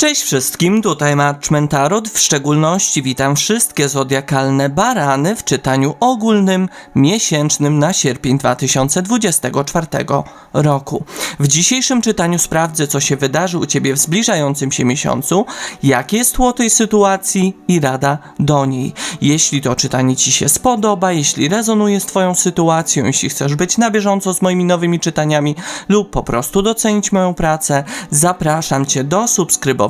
Cześć wszystkim, tutaj Marczmen Tarot. W szczególności witam wszystkie zodiakalne barany w czytaniu ogólnym miesięcznym na sierpień 2024 roku. W dzisiejszym czytaniu sprawdzę, co się wydarzy u Ciebie w zbliżającym się miesiącu, jakie jest tło tej sytuacji i rada do niej. Jeśli to czytanie Ci się spodoba, jeśli rezonuje z Twoją sytuacją, jeśli chcesz być na bieżąco z moimi nowymi czytaniami lub po prostu docenić moją pracę, zapraszam Cię do subskrybowania,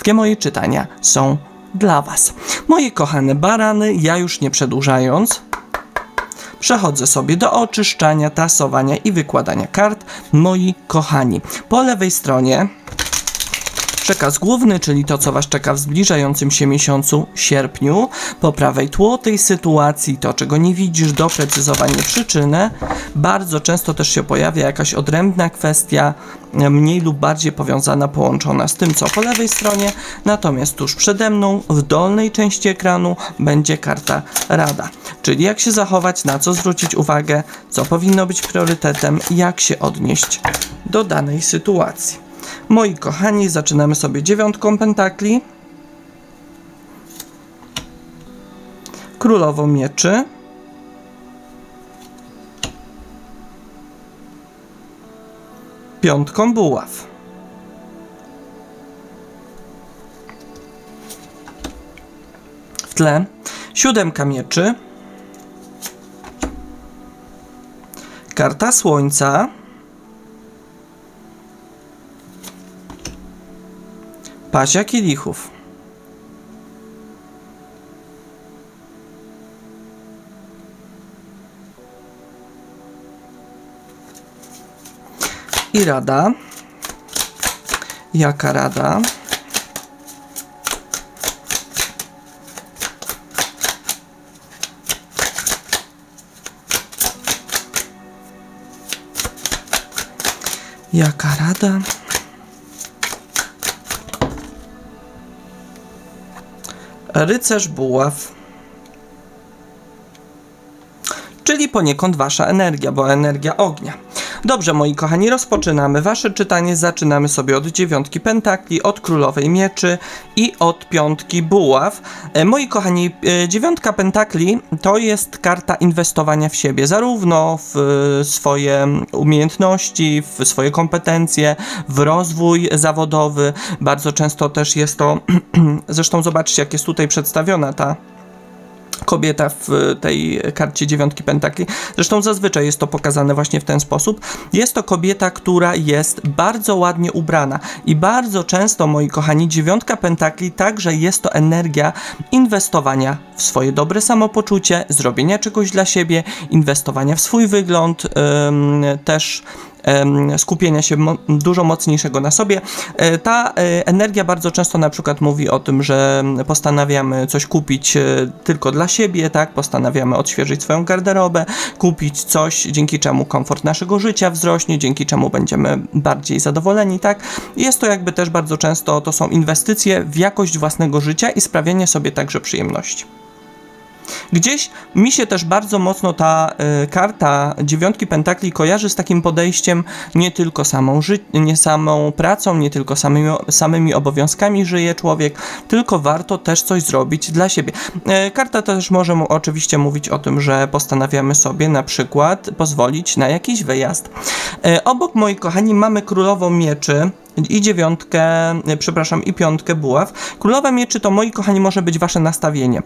moje czytania są dla Was. Moje kochane barany, ja już nie przedłużając, przechodzę sobie do oczyszczania, tasowania i wykładania kart. Moi kochani, po lewej stronie przekaz główny, czyli to, co Was czeka w zbliżającym się miesiącu sierpniu. Po prawej tło tej sytuacji, to czego nie widzisz, doprecyzowanie przyczyny. Bardzo często też się pojawia jakaś odrębna kwestia, mniej lub bardziej powiązana, połączona z tym, co po lewej stronie. Natomiast tuż przede mną, w dolnej części ekranu, będzie karta Rada. Czyli jak się zachować, na co zwrócić uwagę, co powinno być priorytetem, jak się odnieść do danej sytuacji. Moi kochani, zaczynamy sobie dziewiątką pentakli. Królową mieczy. Piątką buław. W tle siódemka mieczy. Karta słońca. Pasia kielichów. I rada. Jaka rada? Jaka rada? Rycerz buław. Czyli poniekąd wasza energia, bo energia ognia. Dobrze, moi kochani, rozpoczynamy wasze czytanie. Zaczynamy sobie od dziewiątki pentakli, od królowej mieczy i od piątki buław. E, moi kochani, e, dziewiątka pentakli to jest karta inwestowania w siebie, zarówno w e, swoje umiejętności, w swoje kompetencje, w rozwój zawodowy. Bardzo często też jest to, zresztą zobaczcie, jak jest tutaj przedstawiona ta kobieta w tej karcie dziewiątki pentakli. Zresztą zazwyczaj jest to pokazane właśnie w ten sposób. Jest to kobieta, która jest bardzo ładnie ubrana i bardzo często, moi kochani, dziewiątka pentakli także jest to energia inwestowania w swoje dobre samopoczucie, zrobienia czegoś dla siebie, inwestowania w swój wygląd, też skupienia się dużo mocniejszego na sobie. E, ta e, energia bardzo często na przykład mówi o tym, że postanawiamy coś kupić e, tylko dla siebie, tak? Postanawiamy odświeżyć swoją garderobę, kupić coś, dzięki czemu komfort naszego życia wzrośnie, dzięki czemu będziemy bardziej zadowoleni, tak? Jest to jakby też bardzo często to są inwestycje w jakość własnego życia i sprawianie sobie także przyjemności. Gdzieś mi się też bardzo mocno ta y, karta dziewiątki pentakli kojarzy z takim podejściem nie tylko samą, ży- nie samą pracą, nie tylko samymi, samymi obowiązkami żyje człowiek, tylko warto też coś zrobić dla siebie. Y, karta też może mu oczywiście mówić o tym, że postanawiamy sobie na przykład pozwolić na jakiś wyjazd. Y, obok, moi kochani, mamy królową mieczy, i dziewiątkę, przepraszam, i piątkę buław. Królowa mieczy to, moi kochani, może być wasze nastawienie.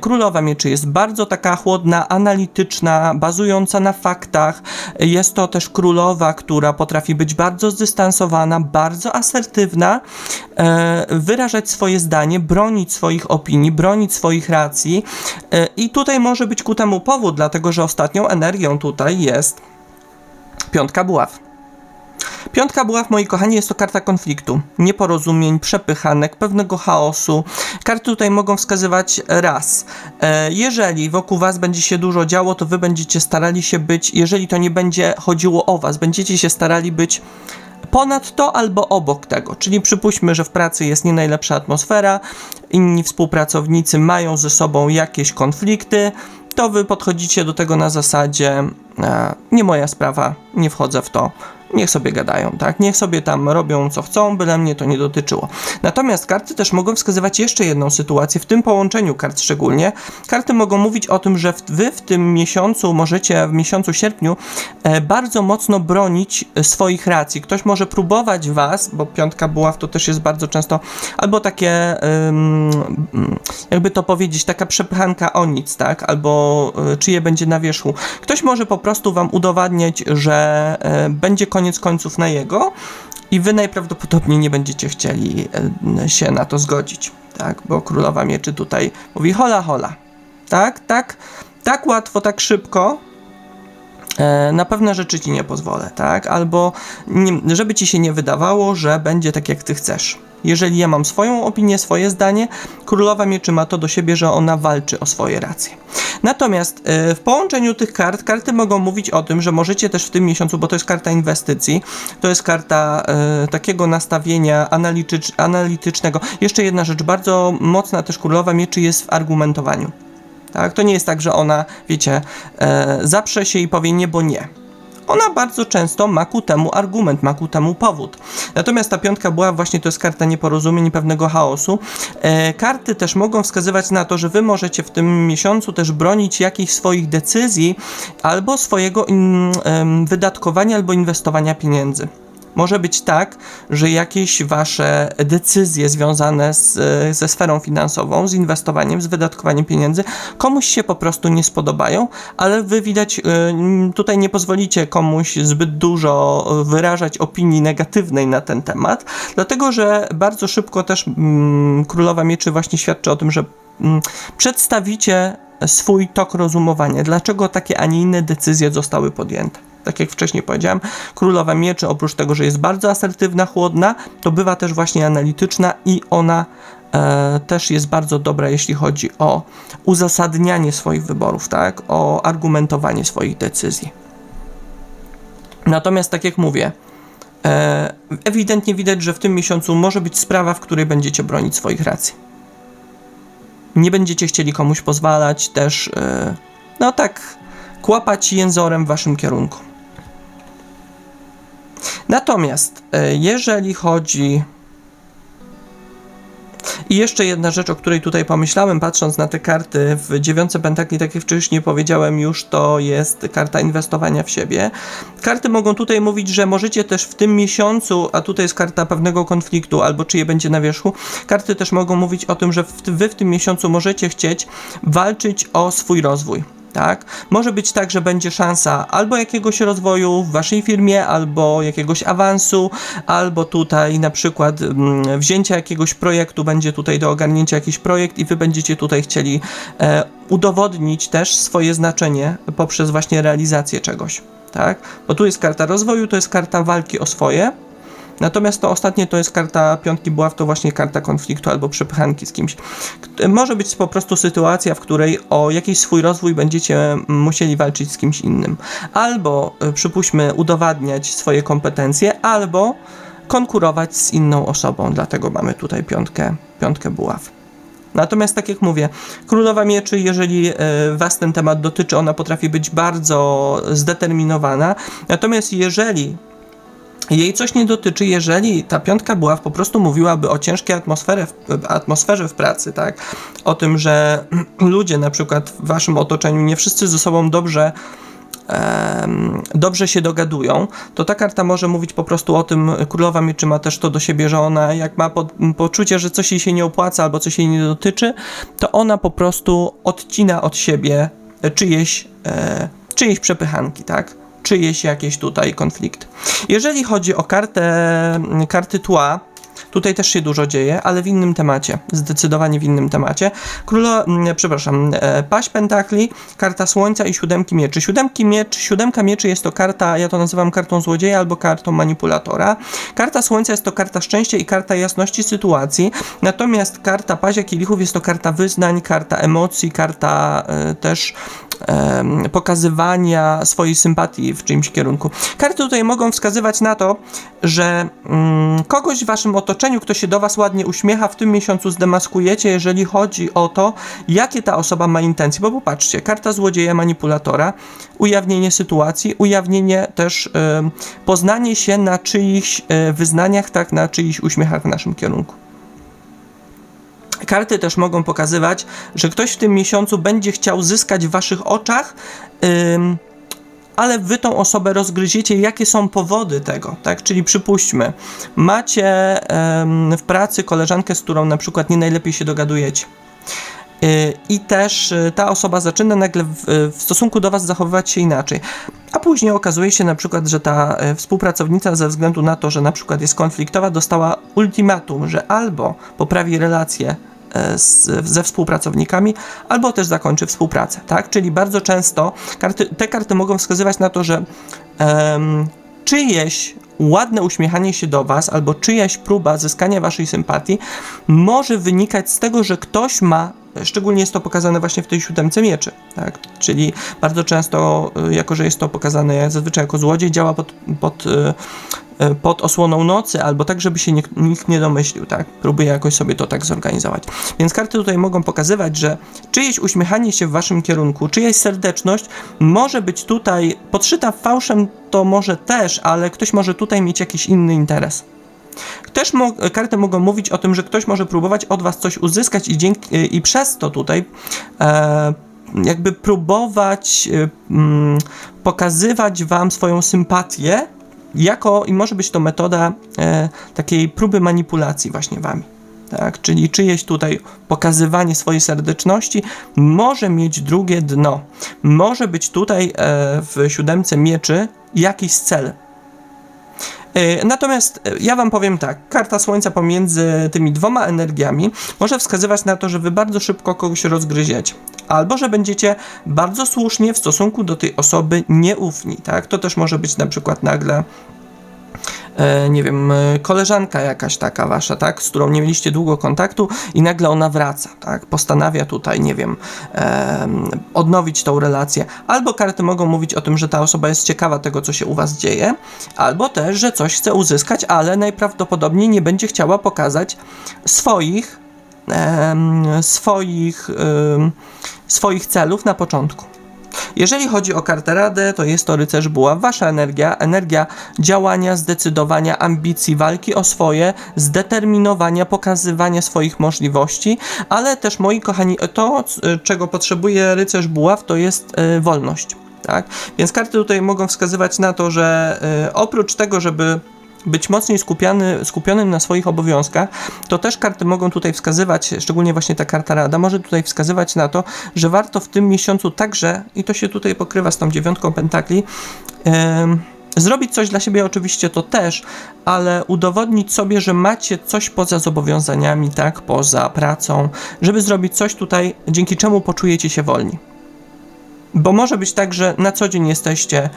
Królowa mieczy jest bardzo taka chłodna, analityczna, bazująca na faktach. Jest to też królowa, która potrafi być bardzo zdystansowana, bardzo asertywna, wyrażać swoje zdanie, bronić swoich opinii, bronić swoich racji. I tutaj może być ku temu powód, dlatego że ostatnią energią tutaj jest piątka buław. Piątka buław, moi kochani, jest to karta konfliktu, nieporozumień, przepychanek, pewnego chaosu. Karty tutaj mogą wskazywać raz. E, jeżeli wokół was będzie się dużo działo, to wy będziecie starali się być, jeżeli to nie będzie chodziło o was, będziecie się starali być ponad to albo obok tego. Czyli przypuśćmy, że w pracy jest nie najlepsza atmosfera, inni współpracownicy mają ze sobą jakieś konflikty, to wy podchodzicie do tego na zasadzie e, nie moja sprawa, nie wchodzę w to. Niech sobie gadają, tak? Niech sobie tam robią co chcą, byle mnie to nie dotyczyło. Natomiast karty też mogą wskazywać jeszcze jedną sytuację, w tym połączeniu kart szczególnie. Karty mogą mówić o tym, że wy w tym miesiącu możecie, w miesiącu sierpniu, e, bardzo mocno bronić e, swoich racji. Ktoś może próbować was, bo piątka buław to też jest bardzo często, albo takie, jakby to powiedzieć, taka przepychanka o nic, tak? Albo y, czyje będzie na wierzchu. Ktoś może po prostu wam udowadniać, że e, będzie koniec końców na jego i wy najprawdopodobniej nie będziecie chcieli e, się na to zgodzić, tak? Bo królowa mieczy tutaj mówi hola hola, tak? Tak, tak łatwo, tak szybko e, na pewne rzeczy ci nie pozwolę, tak? Albo żeby ci się nie wydawało, że będzie tak jak ty chcesz. Jeżeli ja mam swoją opinię, swoje zdanie, królowa mieczy ma to do siebie, że ona walczy o swoje racje. Natomiast e, w połączeniu tych kart, karty mogą mówić o tym, że możecie też w tym miesiącu, bo to jest karta inwestycji, to jest karta e, takiego nastawienia analitycz, analitycznego. Jeszcze jedna rzecz, bardzo mocna też królowa mieczy jest w argumentowaniu. Tak? To nie jest tak, że ona, wiecie, e, zaprze się i powie nie, bo nie. Ona bardzo często ma ku temu argument, ma ku temu powód. Natomiast ta piątka była właśnie to jest karta nieporozumień i pewnego chaosu. E, karty też mogą wskazywać na to, że wy możecie w tym miesiącu też bronić jakichś swoich decyzji albo swojego in, em, wydatkowania albo inwestowania pieniędzy. Może być tak, że jakieś wasze decyzje związane z, ze sferą finansową, z inwestowaniem, z wydatkowaniem pieniędzy, komuś się po prostu nie spodobają, ale wy widać, y, tutaj nie pozwolicie komuś zbyt dużo wyrażać opinii negatywnej na ten temat, dlatego że bardzo szybko też mm, Królowa Mieczy właśnie świadczy o tym, że mm, przedstawicie swój tok rozumowania, dlaczego takie, a nie inne decyzje zostały podjęte tak jak wcześniej powiedziałem, królowa mieczy oprócz tego, że jest bardzo asertywna, chłodna, to bywa też właśnie analityczna i ona e, też jest bardzo dobra, jeśli chodzi o uzasadnianie swoich wyborów, tak? O argumentowanie swoich decyzji. Natomiast tak jak mówię, e, ewidentnie widać, że w tym miesiącu może być sprawa, w której będziecie bronić swoich racji. Nie będziecie chcieli komuś pozwalać też, e, no tak, kłapać jęzorem w waszym kierunku. Natomiast e, jeżeli chodzi. I jeszcze jedna rzecz, o której tutaj pomyślałem, patrząc na te karty w dziewiątce pentakli, tak jak wcześniej powiedziałem już, to jest karta inwestowania w siebie. Karty mogą tutaj mówić, że możecie też w tym miesiącu, a tutaj jest karta pewnego konfliktu, albo czyje będzie na wierzchu, karty też mogą mówić o tym, że wy w tym miesiącu możecie chcieć walczyć o swój rozwój tak? Może być tak, że będzie szansa albo jakiegoś rozwoju w waszej firmie, albo jakiegoś awansu, albo tutaj na przykład mm, wzięcia jakiegoś projektu, będzie tutaj do ogarnięcia jakiś projekt i wy będziecie tutaj chcieli e, udowodnić też swoje znaczenie poprzez właśnie realizację czegoś, tak? Bo tu jest karta rozwoju, to jest karta walki o swoje, Natomiast to ostatnie to jest karta piątki buław, to właśnie karta konfliktu albo przepychanki z kimś. Może być po prostu sytuacja, w której o jakiś swój rozwój będziecie musieli walczyć z kimś innym. Albo, y, przypuśćmy, udowadniać swoje kompetencje, albo konkurować z inną osobą. Dlatego mamy tutaj piątkę, piątkę buław. Natomiast tak jak mówię, królowa mieczy, jeżeli y, was ten temat dotyczy, ona potrafi być bardzo zdeterminowana. Natomiast jeżeli jej coś nie dotyczy, jeżeli ta piątka była po prostu mówiłaby o ciężkiej atmosferze, atmosferze w pracy, tak? O tym, że ludzie na przykład w waszym otoczeniu nie wszyscy ze sobą dobrze dobrze się dogadują, to ta karta może mówić po prostu o tym, królowa mieczy ma też to do siebie, że ona jak ma po, poczucie, że coś jej się nie opłaca albo coś jej nie dotyczy, to ona po prostu odcina od siebie czyjeś, e, czyjeś przepychanki, tak? Czyjeś jakieś tutaj konflikty. Jeżeli chodzi o kartę, karty tła, Tutaj też się dużo dzieje, ale w innym temacie. Zdecydowanie w innym temacie. Królo, przepraszam, e, paść pentakli, karta słońca i siódemki mieczy. Siódemki miecz, siódemka mieczy jest to karta, ja to nazywam kartą złodzieja albo kartą manipulatora. Karta słońca jest to karta szczęścia i karta jasności sytuacji. Natomiast karta pazia kielichów jest to karta wyznań, karta emocji, karta e, też pokazywania swojej sympatii w czyimś kierunku. Karty tutaj mogą wskazywać na to, że mm, kogoś w waszym otoczeniu, kto się do was ładnie uśmiecha, w tym miesiącu zdemaskujecie, jeżeli chodzi o to, jakie ta osoba ma intencje. Bo popatrzcie, karta złodzieja, manipulatora, ujawnienie sytuacji, ujawnienie też em, poznanie się na czyichś e, wyznaniach, tak, na czyichś uśmiechach w naszym kierunku. Karty też mogą pokazywać, że ktoś w tym miesiącu będzie chciał zyskać w waszych oczach, ym, ale wy tą osobę rozgryziecie, jakie są powody tego, tak? Czyli przypuśćmy, macie w pracy koleżankę, z którą na przykład nie najlepiej się dogadujecie. Y, I też y, ta osoba zaczyna nagle w, w stosunku do Was zachowywać się inaczej. A później okazuje się na przykład, że ta e, współpracownica ze względu na to, że na przykład jest konfliktowa, dostała ultimatum, że albo poprawi relacje z, ze współpracownikami, albo też zakończy współpracę, tak? Czyli bardzo często karty, te karty mogą wskazywać na to, że em, czyjeś ładne uśmiechanie się do Was, albo czyjaś próba zyskania Waszej sympatii może wynikać z tego, że ktoś ma Szczególnie jest to pokazane właśnie w tej siódemce mieczy, tak? Czyli bardzo często, y, jako że jest to pokazane zazwyczaj jako złodziej, działa pod, pod, y, y, pod osłoną nocy, albo tak, żeby się nikt, nikt nie domyślił, tak? Próbuje jakoś sobie to tak zorganizować. Więc karty tutaj mogą pokazywać, że czyjeś uśmiechanie się w waszym kierunku, czyjaś serdeczność może być tutaj podszyta fałszem, to może też, ale ktoś może tutaj mieć jakiś inny interes. Też mo karty mogą mówić o tym, że ktoś może próbować od was coś uzyskać i, dzięki, i przez to tutaj e, jakby próbować e, mm, pokazywać wam swoją sympatię jako, i może być to metoda e, takiej próby manipulacji właśnie wami. Tak, czyli czyjeś tutaj pokazywanie swojej serdeczności może mieć drugie dno. Może być tutaj e, w siódemce mieczy jakiś cel, Natomiast e, ja Wam powiem tak, karta Słońca pomiędzy tymi dwoma energiami może wskazywać na to, że Wy bardzo szybko kogoś rozgryziecie. Albo że będziecie bardzo słusznie w stosunku do tej osoby nieufni, tak? To też może być na przykład nagle e, nie wiem, e, koleżanka jakaś taka wasza, tak, z którą nie mieliście długo kontaktu i nagle ona wraca, tak, postanawia tutaj, nie wiem, e, odnowić tą relację. Albo karty mogą mówić o tym, że ta osoba jest ciekawa tego, co się u was dzieje, albo też, że coś chce uzyskać, ale najprawdopodobniej nie będzie chciała pokazać swoich, swoich, swoich celów na początku. Jeżeli chodzi o kartę Radę, to jest to rycerz buła. Wasza energia, energia działania, zdecydowania, ambicji, walki o swoje, zdeterminowania, pokazywania swoich możliwości, ale też, moi kochani, to, czego potrzebuje rycerz buław, to jest e, wolność. Tak? Więc karty tutaj mogą wskazywać na to, że e, oprócz tego, żeby być mocniej skupiany, skupionym na swoich obowiązkach, to też karty mogą tutaj wskazywać, szczególnie właśnie ta karta Rada, może tutaj wskazywać na to, że warto w tym miesiącu także, i to się tutaj pokrywa z tą dziewiątką pentakli, em, Zrobić coś dla siebie oczywiście to też, ale udowodnić sobie, że macie coś poza zobowiązaniami, tak, poza pracą, żeby zrobić coś tutaj, dzięki czemu poczujecie się wolni. Bo może być tak, że na co dzień jesteście,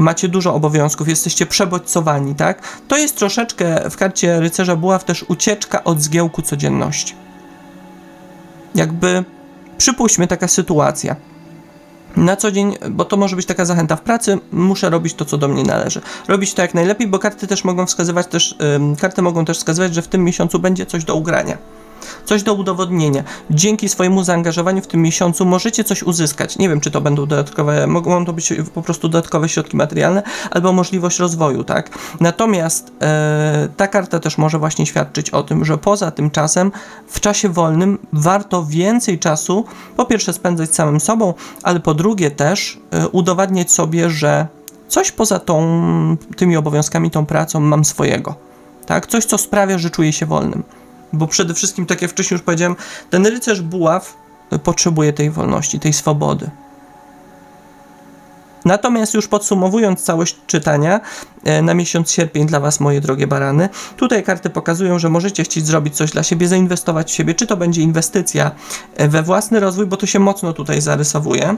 macie dużo obowiązków, jesteście przebodźcowani, tak? To jest troszeczkę w karcie rycerza buław też ucieczka od zgiełku codzienności. Jakby przypuśćmy taka sytuacja. Na co dzień, bo to może być taka zachęta w pracy, muszę robić to, co do mnie należy. Robić to jak najlepiej, bo karty też mogą wskazywać też, karty mogą też wskazywać, że w tym miesiącu będzie coś do ugrania coś do udowodnienia. Dzięki swojemu zaangażowaniu w tym miesiącu możecie coś uzyskać. Nie wiem, czy to będą dodatkowe, mogą to być po prostu dodatkowe środki materialne, albo możliwość rozwoju, tak? Natomiast e, ta karta też może właśnie świadczyć o tym, że poza tym czasem, w czasie wolnym warto więcej czasu, po pierwsze spędzać samym sobą, ale po drugie też e, udowadniać sobie, że coś poza tą, tymi obowiązkami, tą pracą mam swojego. Tak? Coś, co sprawia, że czuję się wolnym. Bo przede wszystkim, tak jak wcześniej już powiedziałem, ten rycerz buław potrzebuje tej wolności, tej swobody. Natomiast już podsumowując całość czytania e, na miesiąc sierpień dla Was, moje drogie barany, tutaj karty pokazują, że możecie chcieć zrobić coś dla siebie, zainwestować w siebie, czy to będzie inwestycja e, we własny rozwój, bo to się mocno tutaj zarysowuje,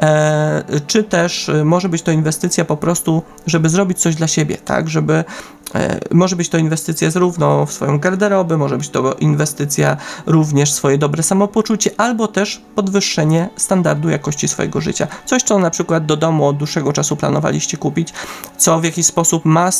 e, czy też e, może być to inwestycja po prostu, żeby zrobić coś dla siebie, tak, żeby E, Może być to inwestycja zarówno w swoją garderobę, może być to inwestycja również w swoje dobre samopoczucie, albo też podwyższenie standardu jakości swojego życia. Coś, co na przykład do domu od dłuższego czasu planowaliście kupić, co w jakiś sposób ma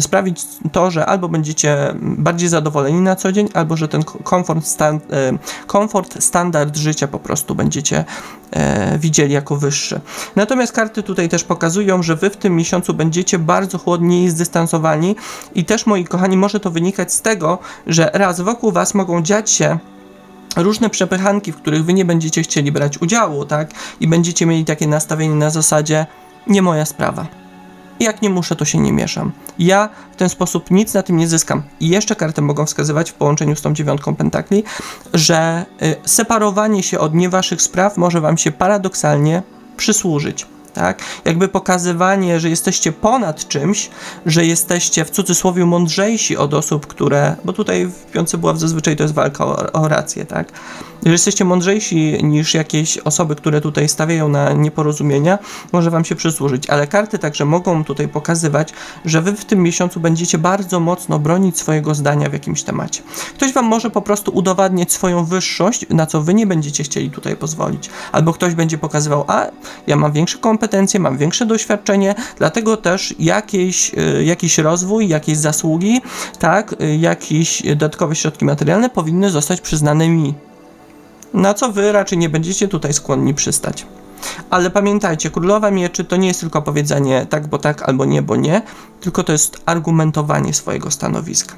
sprawić to, że albo będziecie bardziej zadowoleni na co dzień, albo że ten komfort, stan, e, komfort standard życia po prostu będziecie e, widzieli jako wyższy. Natomiast karty tutaj też pokazują, że wy w tym miesiącu będziecie bardzo chłodni i zdystansowani i też moi kochani może to wynikać z tego, że raz wokół was mogą dziać się różne przepychanki, w których wy nie będziecie chcieli brać udziału, tak? I będziecie mieli takie nastawienie na zasadzie nie moja sprawa. Jak nie muszę, to się nie mieszam. Ja w ten sposób nic na tym nie zyskam. I jeszcze karty mogą wskazywać w połączeniu z tą dziewiątką pentakli, że y, separowanie się od nie waszych spraw może wam się paradoksalnie przysłużyć. Tak? Jakby pokazywanie, że jesteście ponad czymś, że jesteście w cudzysłowie mądrzejsi od osób, które. Bo tutaj w piątce była zazwyczaj to jest walka o, o rację, tak? Że jesteście mądrzejsi niż jakieś osoby, które tutaj stawiają na nieporozumienia, może wam się przysłużyć. Ale karty także mogą tutaj pokazywać, że wy w tym miesiącu będziecie bardzo mocno bronić swojego zdania w jakimś temacie. Ktoś wam może po prostu udowadniać swoją wyższość, na co wy nie będziecie chcieli tutaj pozwolić. Albo ktoś będzie pokazywał, a ja mam większe kompetencje, mam większe doświadczenie, dlatego też jakiś, y, jakiś rozwój, jakieś zasługi, tak, y, jakieś dodatkowe środki materialne powinny zostać przyznane mi. Na co wy raczej nie będziecie tutaj skłonni przystać. Ale pamiętajcie, królowa mieczy to nie jest tylko powiedzenie tak, bo tak, albo nie, bo nie, tylko to jest argumentowanie swojego stanowiska.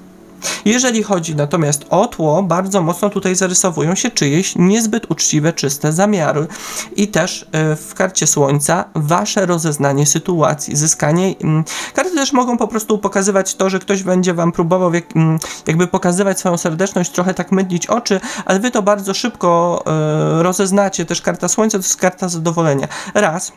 Jeżeli chodzi natomiast o tło, bardzo mocno tutaj zarysowują się czyjeś niezbyt uczciwe, czyste zamiary i też y, w karcie słońca wasze rozeznanie sytuacji, zyskanie. mm, Karty też mogą po prostu pokazywać to, że ktoś będzie wam próbował mm, jakby pokazywać swoją serdeczność, trochę tak mydlić oczy, ale wy to bardzo szybko y, rozeznacie. Też karta słońca to jest karta zadowolenia. Raz,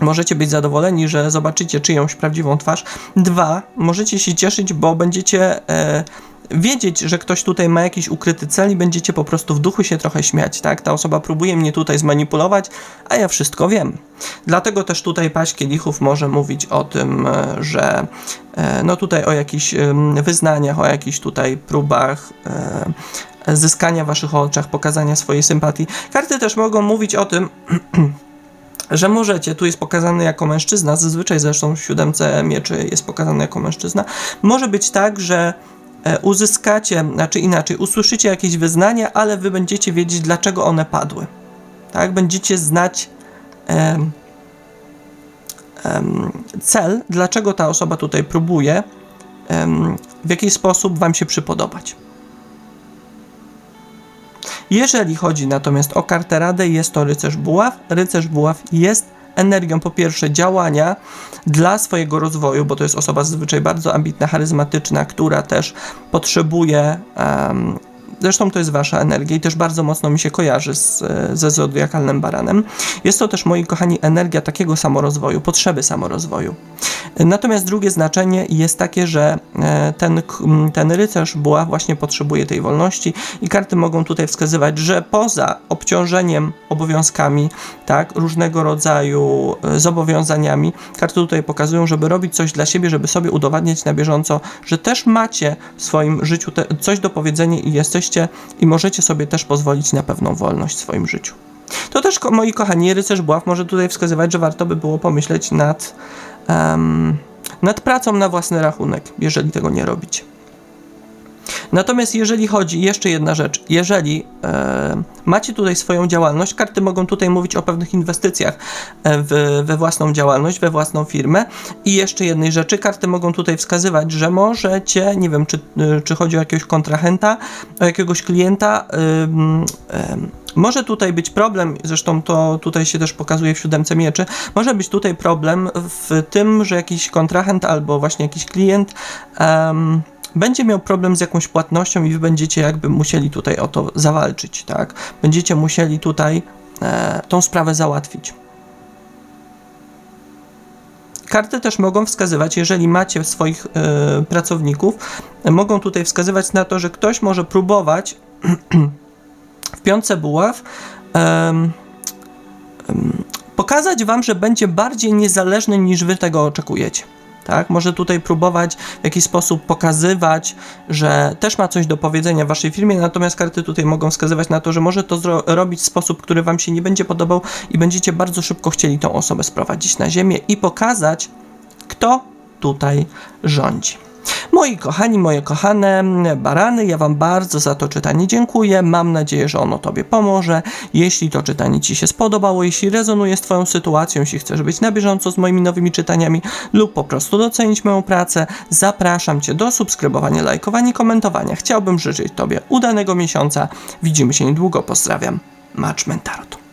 Możecie być zadowoleni, że zobaczycie czyjąś prawdziwą twarz. Dwa, możecie się cieszyć, bo będziecie e, wiedzieć, że ktoś tutaj ma jakiś ukryty cel i będziecie po prostu w duchu się trochę śmiać, tak? Ta osoba próbuje mnie tutaj zmanipulować, a ja wszystko wiem. Dlatego też tutaj paść kielichów może mówić o tym, e, że e, no tutaj o jakichś wyznaniach, o jakichś tutaj próbach e, zyskania waszych oczach, pokazania swojej sympatii. Karty też mogą mówić o tym, że możecie, tu jest pokazany jako mężczyzna, zazwyczaj zresztą w siódemce mieczy jest pokazany jako mężczyzna, może być tak, że e, uzyskacie, znaczy inaczej, usłyszycie jakieś wyznania, ale wy będziecie wiedzieć, dlaczego one padły. Tak? Będziecie znać em, em, cel, dlaczego ta osoba tutaj próbuje, em, w jaki sposób wam się przypodobać. Jeżeli chodzi natomiast o kartę Radę, jest to rycerz buław. Rycerz buław jest energią po pierwsze działania dla swojego rozwoju, bo to jest osoba zazwyczaj bardzo ambitna, charyzmatyczna, która też potrzebuje. em, Zresztą to jest wasza energia i też bardzo mocno mi się kojarzy z, ze zodiakalnym baranem. Jest to też, moi kochani, energia takiego samorozwoju, potrzeby samorozwoju. Natomiast drugie znaczenie jest takie, że e, ten, ten rycerz buła właśnie potrzebuje tej wolności i karty mogą tutaj wskazywać, że poza obciążeniem obowiązkami, tak, różnego rodzaju e, zobowiązaniami, karty tutaj pokazują, żeby robić coś dla siebie, żeby sobie udowadniać na bieżąco, że też macie w swoim życiu te, coś do powiedzenia i jesteście i możecie sobie też pozwolić na pewną wolność w swoim życiu. To też, moi kochani, rycerz buław może tutaj wskazywać, że warto by było pomyśleć nad em, nad pracą na własny rachunek, jeżeli tego nie robicie. Natomiast jeżeli chodzi, jeszcze jedna rzecz, jeżeli e, macie tutaj swoją działalność, karty mogą tutaj mówić o pewnych inwestycjach e, w, we własną działalność, we własną firmę. I jeszcze jednej rzeczy, karty mogą tutaj wskazywać, że możecie, nie wiem, czy, e, czy chodzi o jakiegoś kontrahenta, o jakiegoś klienta, ym, em, może tutaj być problem, zresztą to tutaj się też pokazuje w siódemce mieczy, może być tutaj problem w tym, że jakiś kontrahent albo właśnie jakiś klient będzie miał problem z jakąś płatnością i wy będziecie jakby musieli tutaj o to zawalczyć, tak? Będziecie musieli tutaj e, tą sprawę załatwić. Karty też mogą wskazywać, jeżeli macie swoich e, pracowników, mogą tutaj wskazywać na to, że ktoś może próbować w piątce buław pokazać wam, że będzie bardziej niezależny niż wy tego oczekujecie. Tak? Może tutaj próbować w jakiś sposób pokazywać, że też ma coś do powiedzenia w waszej firmie, natomiast karty tutaj mogą wskazywać na to, że może to robić w sposób, który wam się nie będzie podobał i będziecie bardzo szybko chcieli tą osobę sprowadzić na ziemię i pokazać, kto tutaj rządzi. Moi kochani, moje kochane barany, ja Wam bardzo za to czytanie dziękuję. Mam nadzieję, że ono Tobie pomoże. Jeśli to czytanie Ci się spodobało, jeśli rezonuje z Twoją sytuacją, jeśli chcesz być na bieżąco z moimi nowymi czytaniami lub po prostu docenić moją pracę, zapraszam Cię do subskrybowania, lajkowania i komentowania. Chciałbym życzyć Tobie udanego miesiąca. Widzimy się niedługo. Pozdrawiam. Match Mentarot.